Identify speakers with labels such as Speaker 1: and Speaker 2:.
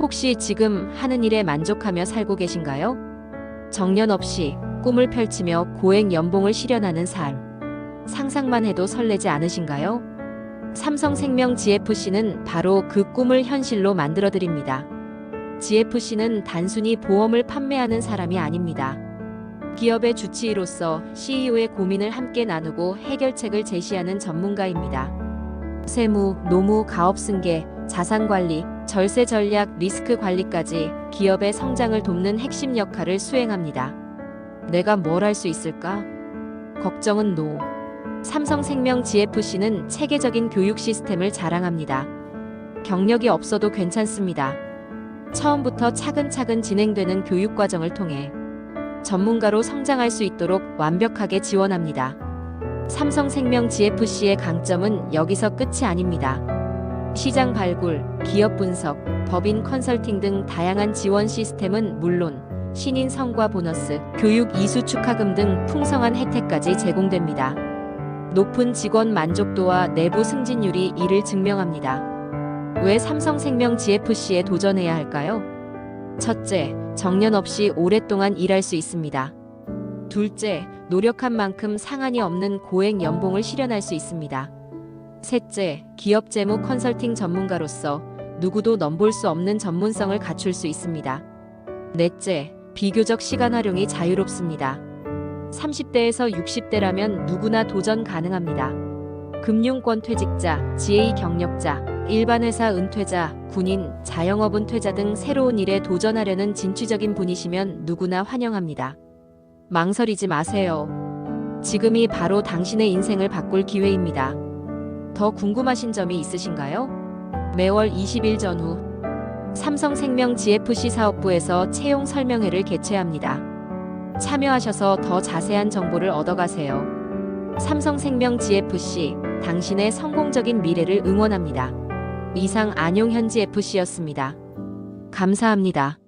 Speaker 1: 혹시 지금 하는 일에 만족하며 살고 계신가요? 정년 없이 꿈을 펼치며 고액 연봉을 실현하는 삶. 상상만 해도 설레지 않으신가요? 삼성생명 GFC는 바로 그 꿈을 현실로 만들어 드립니다. GFC는 단순히 보험을 판매하는 사람이 아닙니다. 기업의 주치의로서 CEO의 고민을 함께 나누고 해결책을 제시하는 전문가입니다. 세무, 노무, 가업 승계, 자산 관리, 절세 전략, 리스크 관리까지 기업의 성장을 돕는 핵심 역할을 수행합니다. 내가 뭘 할 수 있을까? 걱정은 노. 삼성생명 GFC는 체계적인 교육 시스템을 자랑합니다. 경력이 없어도 괜찮습니다. 처음부터 차근차근 진행되는 교육 과정을 통해 전문가로 성장할 수 있도록 완벽하게 지원합니다. 삼성생명 GFC의 강점은 여기서 끝이 아닙니다. 시장 발굴, 기업 분석, 법인 컨설팅 등 다양한 지원 시스템은 물론 신인 성과 보너스, 교육 이수 축하금 등 풍성한 혜택까지 제공됩니다. 높은 직원 만족도와 내부 승진율이 이를 증명합니다. 왜 삼성생명 GFC에 도전해야 할까요? 첫째, 정년 없이 오랫동안 일할 수 있습니다. 둘째, 노력한 만큼 상한이 없는 고액 연봉을 실현할 수 있습니다. 셋째, 기업 재무 컨설팅 전문가로서 누구도 넘볼 수 없는 전문성을 갖출 수 있습니다. 넷째, 비교적 시간 활용이 자유롭습니다. 30대에서 60대라면 누구나 도전 가능합니다. 금융권 퇴직자, GA 경력자, 일반 회사 은퇴자, 군인, 자영업 은퇴자 등 새로운 일에 도전하려는 진취적인 분이시면 누구나 환영합니다. 망설이지 마세요. 지금이 바로 당신의 인생을 바꿀 기회입니다. 더 궁금하신 점이 있으신가요? 매월 20일 전후 삼성생명 GFC 사업부에서 채용 설명회를 개최합니다. 참여하셔서 더 자세한 정보를 얻어가세요. 삼성생명 GFC 당신의 성공적인 미래를 응원합니다. 이상 안용현지 FC였습니다. 감사합니다.